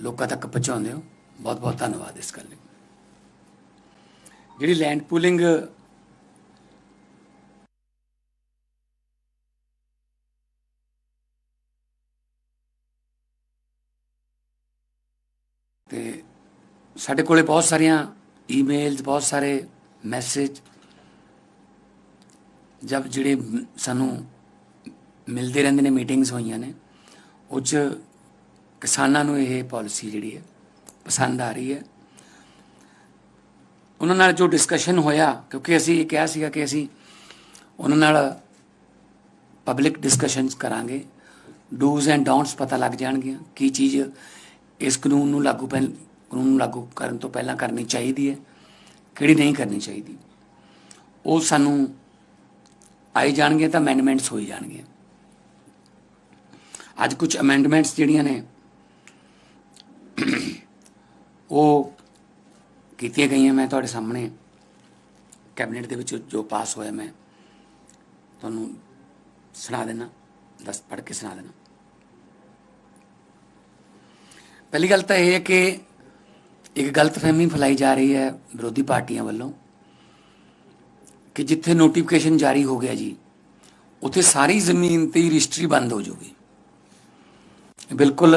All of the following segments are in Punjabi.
ਲੋਕਾਂ ਤੱਕ ਪਹੁੰਚਾਉਂਦੇ ਹੋ। ਬਹੁਤ ਬਹੁਤ ਧੰਨਵਾਦ ਇਸ ਗੱਲ ਲਈ। ਜਿਹੜੀ ਲੈਂਡ ਪੂਲਿੰਗ ਤੇ ਸਾਡੇ ਕੋਲੇ ਬਹੁਤ ਸਾਰੀਆਂ ਈਮੇਲਸ ਬਹੁਤ ਸਾਰੇ ਮੈਸੇਜ ਜਦ ਜਿਹੜੇ ਸਾਨੂੰ ਮਿਲਦੇ ਰਹਿੰਦੇ ਨੇ ਮੀਟਿੰਗਸ ਹੋਈਆਂ ਨੇ, ਉਹ 'ਚ ਕਿਸਾਨਾਂ ਨੂੰ ਇਹ ਪਾਲਿਸੀ ਜਿਹੜੀ ਹੈ ਪਸੰਦ ਆ ਰਹੀ ਹੈ। ਉਹਨਾਂ ਨਾਲ ਜੋ ਡਿਸਕਸ਼ਨ ਹੋਇਆ, ਕਿਉਂਕਿ ਅਸੀਂ ਇਹ ਕਿਹਾ ਸੀਗਾ ਕਿ ਅਸੀਂ ਉਹਨਾਂ ਨਾਲ ਪਬਲਿਕ ਡਿਸਕਸ਼ਨਸ ਕਰਾਂਗੇ। ਡੂਜ਼ ਐਂਡ ਡੋਂਟਸ ਪਤਾ ਲੱਗ ਜਾਣਗੀਆਂ ਕੀ ਚੀਜ਼ ਇਸ ਕਾਨੂੰਨ ਨੂੰ ਲਾਗੂ ਪਹਿਲ, ਕਾਨੂੰਨ ਨੂੰ ਲਾਗੂ ਕਰਨ ਤੋਂ ਪਹਿਲਾਂ ਕਰਨੀ ਚਾਹੀਦੀ ਹੈ, ਕਿਹੜੀ ਨਹੀਂ ਕਰਨੀ ਚਾਹੀਦੀ। ਉਹ ਸਾਨੂੰ ਆਈ ਜਾਣਗੀਆਂ ਤਾਂ ਅਮੈਂਡਮੈਂਟਸ ਹੋਈ ਜਾਣਗੀਆਂ। ਅੱਜ ਕੁਝ ਅਮੈਂਡਮੈਂਟਸ ਜਿਹੜੀਆਂ ਨੇ ਉਹ ਕੀਤੀਆਂ ਗਈਆਂ ਮੈਂ ਤੁਹਾਡੇ ਸਾਹਮਣੇ। ਕੈਬਨਿਟ ਦੇ ਵਿੱਚ ਜੋ ਪਾਸ ਹੋਇਆ ਮੈਂ, ਤੁਹਾਨੂੰ ਸੁਣਾ ਦੇਣਾ ਦੱਸ ਪੜ੍ਹ ਕੇ ਸੁਣਾ ਦੇਣਾ ਪਹਿਲੀ ਗੱਲ ਤਾਂ ਇਹ ਹੈ ਕਿ ਇੱਕ ਗਲਤਫਹਿਮੀ ਫੈਲਾਈ ਜਾ ਰਹੀ ਹੈ ਵਿਰੋਧੀ ਪਾਰਟੀਆਂ ਵੱਲੋਂ ਕਿ ਜਿੱਥੇ ਨੋਟੀਫਿਕੇਸ਼ਨ ਜਾਰੀ ਹੋ ਗਿਆ ਜੀ, ਉੱਥੇ ਸਾਰੀ ਜ਼ਮੀਨ ਤੇ ਰਜਿਸਟਰੀ ਬੰਦ ਹੋ ਜਾਊਗੀ। ਬਿਲਕੁਲ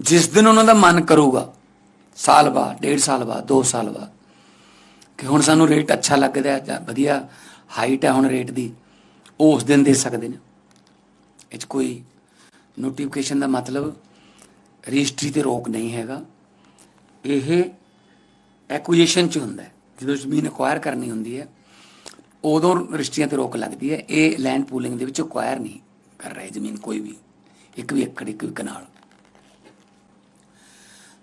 ਜਿਸ ਦਿਨ ਉਹਨਾਂ ਦਾ ਮਨ ਕਰੂਗਾ, ਸਾਲ ਬਾਅਦ, ਡੇਢ ਸਾਲ ਬਾਅਦ 2 ਸਾਲ ਬਾਅਦ, ਕਿ ਹੁਣ ਸਾਨੂੰ ਰੇਟ ਅੱਛਾ ਲੱਗਦਾ ਹੈ ਜਾਂ ਵਧੀਆ ਹਾਈਟ ਹੈ ਹੁਣ ਰੇਟ ਦੀ ਉਹ ਉਸ ਦਿਨ ਦੇ ਸਕਦੇ ਨੇ। ਇਹ 'ਚ ਕੋਈ ਨੋਟੀਫਿਕੇਸ਼ਨ ਦਾ ਮਤਲਬ ਰਜਿਸਟਰੀ ਤੇ ਰੋਕ ਨਹੀਂ ਹੈਗਾ। ਇਹ ਐਕੁਜੀਸ਼ਨ ਚ ਹੁੰਦਾ ਜਦੋਂ ਜ਼ਮੀਨ ਅਕਵਾਇਰ ਕਰਨੀ ਹੁੰਦੀ ਹੈ, ਉਦੋਂ ਰਜਿਸਟਰੀਆਂ ਤੇ ਰੋਕ ਲੱਗਦੀ ਹੈ। ਇਹ ਲੈਂਡ ਪੂਲਿੰਗ ਦੇ ਵਿੱਚ ਅਕਵਾਇਰ ਨਹੀਂ ਕਰ ਰਹੇ ਜ਼ਮੀਨ ਕੋਈ ਵੀ, ਇੱਕ ਵੀ ਏਕੜ, ਇੱਕ ਵੀ ਕਨਾਲ।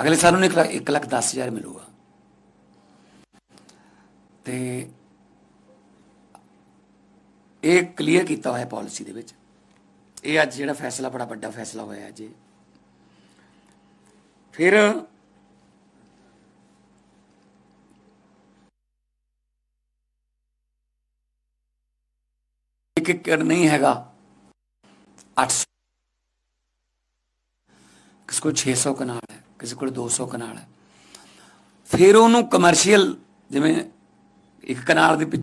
ਅਗਲੇ ਸਾਲ ਨੂੰ 1 ਲੱਖ 10 ਹਜ਼ਾਰ ਮਿਲੂਗਾ। ਤੇ ਇਹ ਕਲੀਅਰ ਕੀਤਾ ਹੋਇਆ ਪਾਲਿਸੀ ਦੇ ਵਿੱਚ। ਇਹ ਅੱਜ ਜਿਹੜਾ ਫੈਸਲਾ, ਬੜਾ ਵੱਡਾ ਫੈਸਲਾ ਹੋਇਆ ਅੱਜ ਇਹ। ਫਿਰ ਇੱਕ ਏਕੜ ਨਹੀਂ ਹੈਗਾ। 800 ਕਿਸ ਕੋ 600 ਕਨਾਲ ਹੈ। ਕਿਸੇ ਕੋਲ 200 ਕਨਾਲ ਹੈ। ਫਿਰ ਉਹਨੂੰ ਕਮਰਸ਼ੀਅਲ ਜਿਵੇਂ ਇੱਕ ਕਨਾਲ ਦੇ ਪਿੱਛੇ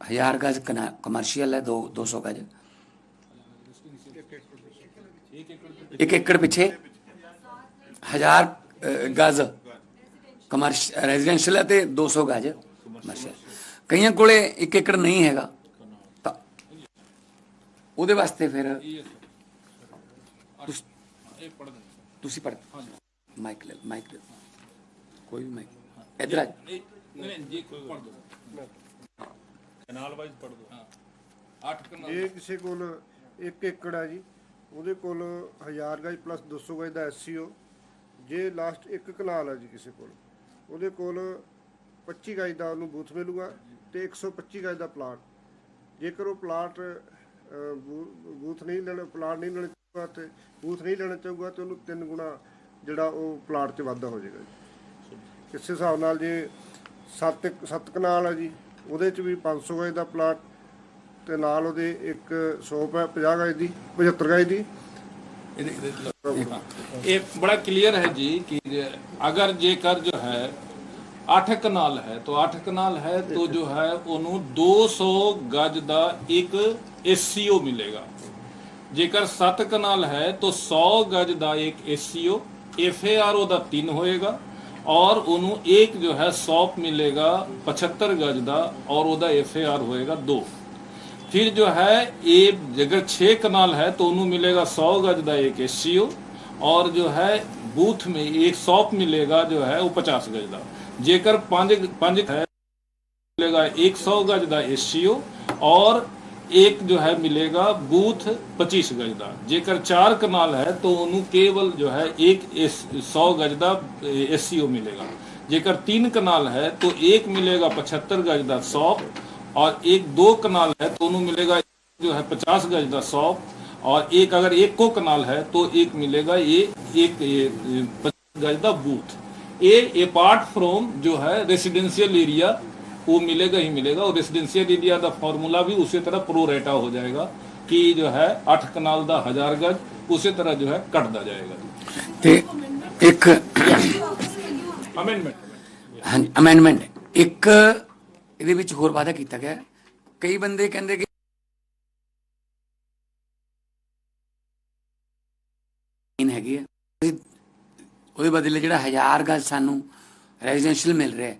1000 ਗਜ ਕਮਰਸ਼ੀਅਲ ਹੈ 2 200 ਗਜ। ਇੱਕ ਏਕੜ ਪਿੱਛੇ 1000 ਗਜ ਕਮਰਸ਼ੀਅਲ ਰੈਜ਼ੀਡੈਂਸ਼ੀਅਲ ਹੈ ਤੇ 200 ਗਜ ਕਮਰਸ਼ੀਅਲ ਕਈਆਂ ਕੋਲੇ ਇੱਕ ਏਕੜ ਨਹੀਂ ਹੈਗਾ, ਤਾਂ ਉਹਦੇ ਵਾਸਤੇ ਫਿਰ ਤੁਸ- ਤੁਸੀਂ ਪੜ ਮਾਈਕ ਲੈ ਮਾਈਕ ਲੈ ਕੋਈ ਵੀ ਮਾਈਕ ਇਧਰ ਆ ਜਾਓ। ਕਨਾਲ ਵਾਈਜ਼ ਪੜ ਦੋ ਜੇ ਕਿਸੇ ਕੋਲ 1 ਏਕੜ ਹੈ ਜੀ ਉਹਦੇ ਕੋਲ 1000 ਗਜ ਪਲੱਸ 200 ਗਜ ਦਾ ਐਸਸੀਓ ਜੇ ਲਾਸਟ ਇੱਕ ਕਨਾਲ ਹੈ ਜੀ ਕਿਸੇ ਕੋਲ ਉਹਦੇ ਕੋਲ 25 ਗਜ ਦਾ ਉਹਨੂੰ ਬੂਥ ਮਿਲੂਗਾ ਤੇ 125 ਗਜ ਦਾ ਪਲਾਟ ਜੇਕਰ ਉਹ ਪਲਾਟ ਬੂਥ ਨਹੀਂ ਲੈਣਾ ਪਲਾਟ ਨਹੀਂ ਲੈਣਾ ਤੇ ਬੂਥ ਨਹੀਂ ਲੈਣਾ ਚਾਹੂਗਾ ਤੇ ਉਹਨੂੰ ਤਿੰਨ ਗੁਣਾ ਜਿਹੜਾ ਉਹ ਪਲਾਟ 'ਚ ਵਾਧਾ ਹੋ ਜਾਏਗਾ ਜੀ ਕਿਸੇ ਹਿਸਾਬ ਨਾਲ ਜੇ 7 7 ਕਨਾਲ ਹੈ ਜੀ ਉਹਦੇ 'ਚ ਵੀ 500 ਗਜ ਦਾ ਪਲਾਟ ਤੇ ਨਾਲ ਉਹਦੇ ਇੱਕ ਸ਼ੋਪ ਹੈ 50 ਗਜ ਦੀ 75 ਗਜ ਦੀ ये बड़ा क्लियर है जी कि अगर जेकर जो है 8 ਕਨਾਲ ਹੈ तो 8 ਕਨਾਲ ਹੈ तो जो है ਉਹਨੂੰ 200 ਗਜ ਦਾ ਇੱਕ ਐਸਸੀਓ ਮਿਲੇਗਾ ਜੇਕਰ 7 ਕਨਾਲ ਹੈ तो 100 ਗਜ ਦਾ ਇੱਕ ਐਸਸੀਓ ਐਫਏਆਰ ਉਹਦਾ 3 ਹੋਏਗਾ ਔਰ ਉਹਨੂੰ ਇੱਕ ਜੋ ਹੈ ਸੌਪ ਮਿਲੇਗਾ 75 ਗਜ ਦਾ ਔਰ ਉਹਦਾ ਐਫਏਆਰ ਹੋਏਗਾ 2 फिर जो है ये अगर छह कनाल है तो उन्हें मिलेगा सौ गज का एक एससीओ और जो है बूथ में एक सौप मिलेगा जो है वो पचास गज का जेकर पांच पांच है मिलेगा एक सौ गज का एससीओ और एक जो है मिलेगा बूथ पच्चीस गज का जेकर चार कनाल है तो उन्हें केवल जो है एक सौ गज का एससीओ मिलेगा जेकर तीन कनाल है तो एक मिलेगा पचहत्तर गज का सौप और एक दो कनाल है तो उन्हें मिलेगा जो है पचास गज का सौ और एक अगर एक को कनाल है तो एक मिलेगा ये एक ये पचास गज का बूथ ये अपार्ट फ्रॉम जो है रेसिडेंशियल एरिया वो मिलेगा ही मिलेगा और रेसिडेंशियल एरिया का फॉर्मूला भी उसी तरह प्रो रेटा हो जाएगा कि जो है अठ कनाल का हजार गज उसी तरह जो है कटता जाएगा ਤੇ ਇੱਕ अमेंडमेंट ਹਾਂਜੀ ਅਮੈਂਡਮੈਂਟ ਇੱਕ ਇਹਦੇ ਵਿੱਚ ਹੋਰ ਵਾਅਦਾ ਕੀਤਾ ਗਿਆ ਹੈ। ਕਈ ਬੰਦੇ ਕਹਿੰਦੇ ਕਿ ਇਨ ਹੈਗੀ ਹੈ ਅਸੀਂ ਉਹਦੇ ਬਦਲੇ ਜਿਹੜਾ 1000 ਗਜ ਸਾਨੂੰ ਰੈਜ਼ੀਡੈਂਸ਼ੀਅਲ ਮਿਲ ਰਿਹਾ ਹੈ,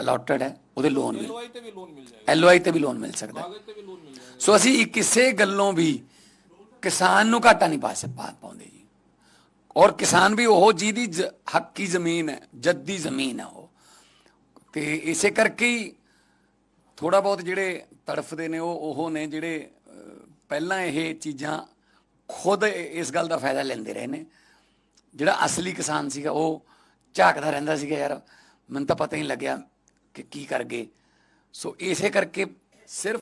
ਅਲਾਟਡ ਹੈ ਉਹਦੇ ਲੋਨ ਮਿਲ LOI ਤੇ ਵੀ ਲੋਨ ਮਿਲ ਜਾਏਗਾ ਐਲਓਆਈ ਤੇ ਵੀ ਲੋਨ ਮਿਲ ਸਕਦਾ ਸੋ ਅਸੀਂ ਕਿਸੇ ਗੱਲੋਂ ਵੀ ਕਿਸਾਨ ਨੂੰ ਘਾਟਾ ਨਹੀਂ ਪਾ ਸਕ ਪਾ ਪਾਉਂਦੇ ਜੀ ਔਰ ਕਿਸਾਨ ਵੀ ਉਹ ਜਿਹਦੀ ਹੱਕੀ ਜ਼ਮੀਨ ਹੈ ਜੱਦੀ ਜ਼ਮੀਨ ਹੈ ਉਹ ਤੇ ਇਸੇ ਕਰਕੇ ਹੀ ਥੋੜਾ ਬਹੁਤ ਜਿਹੜੇ ਤੜਫਦੇ ਨੇ ਉਹ ਉਹ ਨੇ ਜਿਹੜੇ ਪਹਿਲਾਂ ਇਹ ਚੀਜ਼ਾਂ ਖੁਦ ਇਸ ਗੱਲ ਦਾ ਫਾਇਦਾ ਲੈਂਦੇ ਰਹੇ ਨੇ ਜਿਹੜਾ ਅਸਲੀ ਕਿਸਾਨ ਸੀਗਾ ਉਹ ਝਾਕਦਾ ਰਹਿੰਦਾ ਸੀਗਾ ਯਾਰ ਮੈਨੂੰ ਤਾਂ ਪਤਾ ਹੀ ਨਹੀਂ ਲੱਗਿਆ ਕਿ ਕੀ ਕਰ ਗਏ? ਸੋ ਇਸੇ ਕਰਕੇ ਸਿਰਫ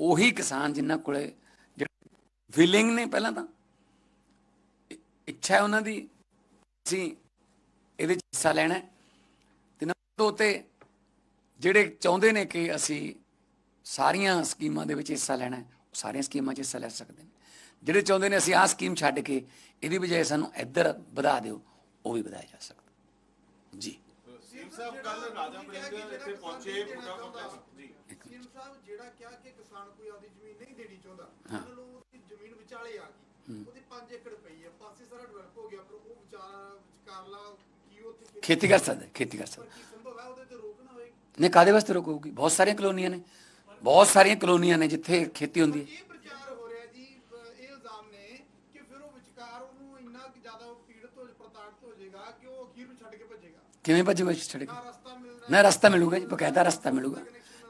ਉਹੀ ਕਿਸਾਨ ਜਿਨ੍ਹਾਂ ਕੋਲੇ ਜਿਹੜੇ ਵਿਲਿੰਗ ਨੇ ਪਹਿਲਾਂ ਤਾਂ ਇੱਛਾ ਹੈ ਉਹਨਾਂ ਦੀ, ਅਸੀਂ ਇਹਦੇ ਚ ਹਿੱਸਾ ਲੈਣਾ ਹੈ। ਤੇ ਨੰਬਰ ਦੋ ਤੇ ਜਿਹੜੇ ਚਾਹੁੰਦੇ ਨੇ ਕਿ ਅਸੀਂ ਸਾਰੀਆਂ ਸਕੀਮਾਂ ਦੇ ਵਿੱਚ ਹਿੱਸਾ ਲੈਣਾ ਹੈ, ਉਹ ਸਾਰੀਆਂ ਸਕੀਮਾਂ 'ਚ ਹਿੱਸਾ ਲੈ ਸਕਦੇ ਨੇ। ਜਿਹੜੇ ਚਾਹੁੰਦੇ ਨੇ ਅਸੀਂ ਆਹ ਸਕੀਮ ਛੱਡ ਕੇ, ਇਹਦੀ ਬਜਾਏ ਸਾਨੂੰ ਇੱਧਰ ਵਧਾ ਦਿਓ, ਉਹ ਵੀ ਵਧਾਇਆ ਜਾ ਸਕਦਾ। ਜੀ। ਸਾਹਿਬ ਕੱਲ ਰਾਜਾ ਵੜਿੰਗ ਇੱਥੇ ਪਹੁੰਚੇ ਮੁੱਦਾ ਮੁੱਦਾ ਜੀ। ਸੀਐਮ ਸਾਹਿਬ ਜਿਹੜਾ ਕਿਹਾ ਕਿ ਕਿਸਾਨ ਕੋਈ ਆਪਦੀ ਜ਼ਮੀਨ ਨਹੀਂ ਦੇਣੀ ਚਾਹੁੰਦਾ ਉਹਨਾਂ ਨੂੰ ਉਹਦੀ ਜ਼ਮੀਨ ਵਿਚਾਲੇ ਆ ਗਈ। ਉਹਦੀ 5 ਏਕੜ ਪਈ ਹੈ ਪਾਸੇ ਸਾਰਾ ਡਿਵੈਲਪ ਹੋ ਗਿਆ ਪਰ ਉਹ ਵਿਚਾਰਾ ਵਿਚਕਾਰਲਾ ਕੀ ਉੱਥੇ ਖੇਤੀ ਕਰ ਸਕਦਾ ਖੇਤੀ ਕਰ ਸਕਦਾ। ਸੰਭਵ ਹੈ ਉਹਦੇ ਤੇ ਰੋਕ ਨਾ ਹੋਏ? ਨੇ ਕਾਦੇ ਵਾਸਤੇ ਰੋਕ ਹੋਊਗੀ? ਬਹੁਤ ਸਾਰੀਆਂ ਕਲੋਨੀਆਂ ਨੇ ਬਹੁਤ ਸਾਰੀਆਂ ਕਲੋਨੀਆਂ ਨੇ ਜਿੱਥੇ ਖੇਤੀ ਹੁੰਦੀ ਹੋ ਰਿਹਾ ਜੀ ਅਹ ਇਹ ਇਲਜ਼ਾਮ ਨੇ ਕਿ ਫਿਰ ਉਹ ਵਿਚਕਾਰ ਉਹਨੂੰ ਇੰਨਾ ਕੁ ਜ਼ਿਆਦਾ ਪੀੜਤ ਹੋ ਪ੍ਰਤਾੜਿਤ ਹੋ ਜਾਏਗਾ ਕਿ ਉਹ ਅਖੀਰ ਨੂੰ ਛੱਡ ਕੇ ਭੱਜੇਗਾ ਕਿਵੇਂ ਭੱਜੂਗਾ ਛੱਡ ਕੇ ਨਾ ਰਸਤਾ ਮਿਲੂਗਾ ਜੀ ਬਕਾਇਦਾ ਰਸਤਾ ਮਿਲੂਗਾ।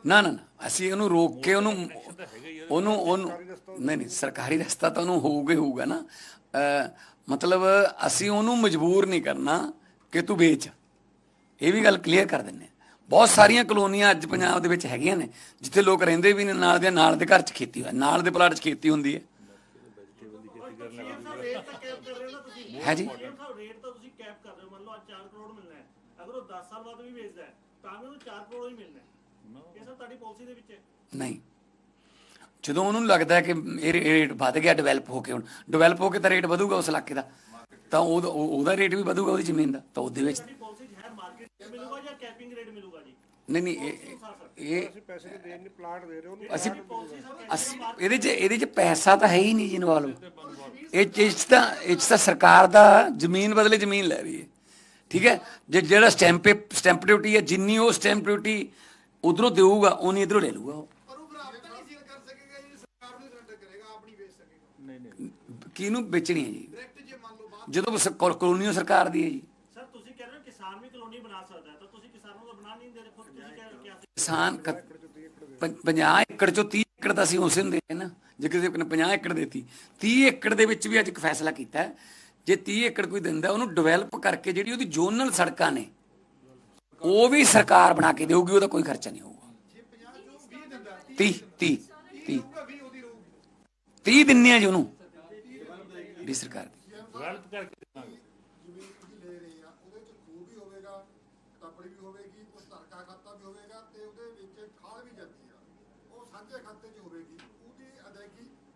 ਨਾ ਨਾ ਨਾ ਅਸੀਂ ਉਹਨੂੰ ਰੋਕ ਕੇ ਉਹਨੂੰ ਉਹਨੂੰ ਉਹਨੂੰ ਨਹੀਂ ਨਹੀਂ ਸਰਕਾਰੀ ਰਸਤਾ ਤਾਂ ਉਹਨੂੰ ਹੋਊਗਾ ਹੀ ਹੋਊਗਾ ਨਾ। ਮਤਲਬ ਅਸੀਂ ਉਹਨੂੰ ਮਜਬੂਰ ਨਹੀਂ ਕਰਨਾ ਕਿ ਤੂੰ ਵੇਚ। ਇਹ ਵੀ ਗੱਲ ਕਲੀਅਰ ਕਰ ਦਿੰਨੇ। ਬਹੁਤ ਸਾਰੀਆਂ ਕਲੋਨੀਆਂ ਅੱਜ ਪੰਜਾਬ ਦੇ ਵਿੱਚ ਹੈਗੀਆਂ ਨੇ ਜਿੱਥੇ ਲੋਕ ਰਹਿੰਦੇ ਵੀ ਨੇ ਨਾਲ ਦੇ ਨਾਲ ਦੇ ਘਰ 'ਚ ਖੇਤੀ ਹੋਇਆ ਨਾਲ ਦੇ ਪਲਾਟ 'ਚ ਖੇਤੀ ਹੁੰਦੀ ਹੈ। ਹੈ ਜੀ। ਰੇਟ ਤਾਂ ਤੁਸੀਂ ਕੈਪ ਕਰ ਰਹੇ ਹੋ ਮੰਨ ਲਓ ਅੱਜ 4 ਕਰੋੜ ਮਿਲਣਾ। ਅਗਰ ਉਹ 10 ਸਾਲ ਬਾਅਦ ਵੀ ਵੇਚਦਾ ਹੈ ਤਾਂ ਵੀ ਉਹਨੂੰ 4 ਕਰੋੜ ਹੀ ਮਿਲਣਾ ਹੈ। ਇਹ ਸਭ ਤੁਹਾਡੀ ਪਾਲਿਸੀ ਦੇ ਵਿੱਚ ਹੈ? ਨਹੀਂ। ਜਦੋਂ ਉਹਨੂੰ ਲੱਗਦਾ ਹੈ ਕਿ ਇਹ ਰੇਟ ਵੱਧ ਗਿਆ ਡਿਵੈਲਪ ਹੋ ਕੇ ਹੁਣ ਡਿਵੈਲਪ ਹੋ ਕੇ ਤਾਂ ਰੇਟ ਵਧੂਗਾ ਉਸ ਇਲਾਕੇ ਦਾ। ਤਾਂ ਉਹਦਾ ਉਹ- ਉਹਦਾ ਰੇਟ ਵੀ ਵਧੂਗਾ ਉਹਦੀ ਜ਼ਮੀਨ ਦਾ। ਤਾਂ ਉਹਦੇ ਵਿੱਚ ਤੁਹਾਡੀ ਪਾਲਿਸੀ 'ਚ ਹੈ ਮਾਰਕੀਟ ਮਿਲੂਗਾ ਜਾਂ ਕੈਪਿੰਗ ਰੇਟ ਮਿਲੂਗਾ ਜੀ? ਨਹੀਂ ਨਹੀਂ ਇਹ- ਇਹ ਅਸੀਂ ਪੈਸੇ ਨਹੀਂ ਦੇਣ ਨਹੀਂ ਪਲਾਟ ਦੇ ਰਹੇ ਉਹਨੂੰ ਅਸੀਂ ਅਸੀਂ ਇਹਦੇ 'ਚ ਇਹਦੇ 'ਚ ਪੈਸਾ ਤਾਂ ਹੈ ਹੀ ਨਹੀਂ ਜੀ ਇਨਵੋਲਵ ਇਹ 'ਚ- ਇਹ 'ਚ ਤਾਂ ਇਹ ਤਾਂ ਸਰਕਾਰ ਦਾ ਜ਼ਮੀਨ ਬਦਲੇ ਜ਼ਮੀਨ ਲੈ ਰਹੀ ਹੈ। ਠੀਕ ਹੈ? ਜੇ ਜਿਹੜਾ ਸਟੈਂਪ ਸਟੈਂਪ ਡਿਊਟੀ ਹੈ ਜਿੰਨੀ ਉਹ ਸਟੈਂਪ ਡਿਊਟੀ ਉਧਰੋਂ ਦੇਊਗਾ ਉਨੀ ਇਧਰੋਂ ਲੈ ਲੂਗਾ ਉਹ। ਕਿਹਨੂੰ ਵੇਚਣੀ ਹੈ ਜੀ? ਜਦੋਂ ਸ- ਕੋ- ਕਲੋਨੀਓ ਸਰਕਾਰ ਦੀ ਹੈ ਜੀ। ਸਰ ਤੁਸੀਂ ਕਹਿ ਰਹੇ ਹੋ ਕਿਸਾਨ ਵੀ ਕਲੋਨੀ ਬਣਾ ਸਕਦਾ ਹੈ ਤਾਂ ਤੁਸੀਂ ਕਿਸਾਨਾਂ ਨੂੰ ਬਣਾ ਨਹੀਂ ਦੇ ਰਹੇ ਖੁਦ ਤੁਸੀਂ ਕਹਿ ਸੀ? ਕਿਸਾਨ 50 ਏਕੜ ਚੋਂ 30 ਏਕੜ ਤਾਂ ਅਸੀਂ ਉਸੇ ਨੂੰ ਦੇ ਰਹੇ ਨਾ। ਜੇ ਕਿਸੇ ਨੇ 50 ਏਕੜ ਦੇਤੀ 30 ਏਕੜ ਦੇ ਵਿੱਚ ਵੀ ਅੱਜ ਇੱਕ ਫੈਸਲਾ ਕੀਤਾ ਹੈ, ਜੇ 30 ਏਕੜ ਕੋਈ ਦਿੰਦਾ ਉਹਨੂੰ ਡਿਵੈਲਪ ਕਰਕੇ ਜਿਹੜੀ ਉਹਦੀ ਜ਼ੋਨਲ ਸੜਕਾਂ ਨੇ ਉਹ ਵੀ ਸਰਕਾਰ ਬਣਾ ਕੇ ਦੇਊਗੀ ਉਹਦਾ ਕੋਈ ਖਰਚਾ ਨਹੀਂ ਹੋਊਗਾ। 30 30 30 30 ਦਿੰਨੇ ਆ ਜੀ ਉਹਨੂੰ ਵੀ ਸਰਕਾਰ ਦੀ। ਡਿਵੈਲਪ ਕਰਕੇ ਦੇਵਾਂਗੇ। ਜ਼ਮੀਨ ਤੁਸੀਂ ਲੈ ਰਹੇ ਆ ਉਹਦੇ ਚ ਖੂਹ ਵੀ ਹੋਵੇਗਾ ਟੱਪੜੀ ਵੀ ਹੋਵੇਗੀ ਉਸ ਧਰਕਾ ਖਾਤਾ ਵੀ ਹੋਵੇਗਾ ਤੇ ਉਹਦੇ ਵਿੱਚ ਖਾਲ ਵੀ ਜਾਂਦੀ ਆ ਉਹ ਸਾਂਝੇ ਖਾਤੇ 'ਚ ਹੋਵੇਗੀ ਉਹਦੀ ਅਦਾਇਗੀ ਕਿਵੇਂ ਕੀਤੀ ਜਾਵੇਗੀ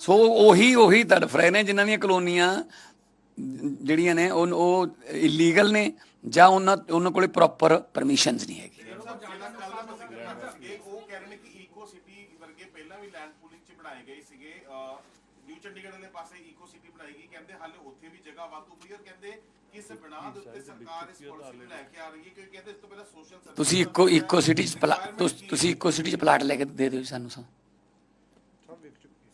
ਸੋ ਉਹੀ ਉਹੀ ਤੜਫ ਰਹੇ ਨੇ ਜਿਨ੍ਹਾਂ ਦੀਆਂ ਕਲੋਨੀਆਂ ਜਿਹੜੀਆਂ ਨੇ ਉਹ ਉਹ ਇਲੀਗਲ ਨੇ ਜਾਂ ਉਹਨਾਂ ਉਹਨਾਂ ਕੋਲੇ ਪ੍ਰੋਪਰ ਪਰਮਿਸ਼ਨਸ ਨਹੀਂ ਹੈਗੀ। ਉਹ ਕਹਿ ਰਹੇ ਨੇ ਕਿ ਈਕੋ ਸਿਟੀ ਵਰਗੇ ਪਹਿਲਾਂ ਵੀ ਲੈਂਡ ਪੂਲਿੰਗ ਚ ਬਣਾਏ ਗਏ ਸੀਗੇ ਨਿਊ ਚੰਡੀਗੜ੍ਹ ਵਾਲੇ ਪਾਸੇ ਈਕੋ ਸਿਟੀ ਬਣਾਈ ਗਈ ਕਹਿੰਦੇ ਹਾਲੇ ਉੱਥੇ ਵੀ ਜਗ੍ਹਾ ਵਾਧੂ ਪਈ ਔਰ ਕਹਿੰਦੇ ਕਿ ਇਸ ਬਣਾ ਦੇ ਉੱਤੇ ਸਰਕਾਰ ਇਸ ਪਾਲਿਸੀ ਨੂੰ ਲੈ ਕੇ ਆ ਰਹੀ ਹੈ ਕਿਉਂਕਿ ਕਹਿੰਦੇ ਇਸ ਤੋਂ ਪਹਿਲਾਂ ਸੋਸ਼ਲ ਤੁਸੀਂ ਇੱਕੋ ਇੱਕੋ ਸਿਟੀ ਚ ਪਲਾ- ਤੁਸ- ਤੁਸੀਂ ਇੱਕੋ ਸਿਟੀ ਚ ਪਲਾਟ ਲੈ ਕੇ ਦੇ ਦਿਓ ਸਾਨੂੰ ਸਾ।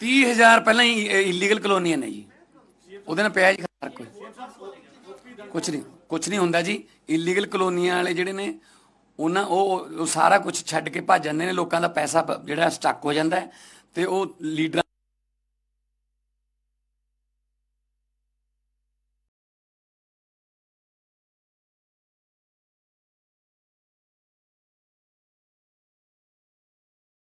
30000 ਪਹਿਲਾਂ ਹੀ ਇਲੀਗਲ ਕਲੋਨੀਆਂ ਨੇ ਜੀ। ਉਹਦੇ ਨਾਲ ਪਿਆ ਜੀ ਫ਼ਰਕ। ਕੋਈ ਕੁਝ ਨਹੀਂ ਕੁਝ ਨਹੀਂ ਹੁੰਦਾ ਜੀ। ਇਲੀਗਲ ਕਲੋਨੀਆਂ ਵਾਲੇ ਜਿਹੜੇ ਨੇ, ਉਹਨਾਂ ਉਹ ਸਾਰਾ ਕੁਝ ਛੱਡ ਕੇ ਭੱਜ ਜਾਂਦੇ ਨੇ। ਲੋਕਾਂ ਦਾ ਪੈਸਾ ਜਿਹੜਾ ਸਟਕ ਹੋ ਜਾਂਦਾ ਤੇ ਉਹ ਲੀਡਰਾਂ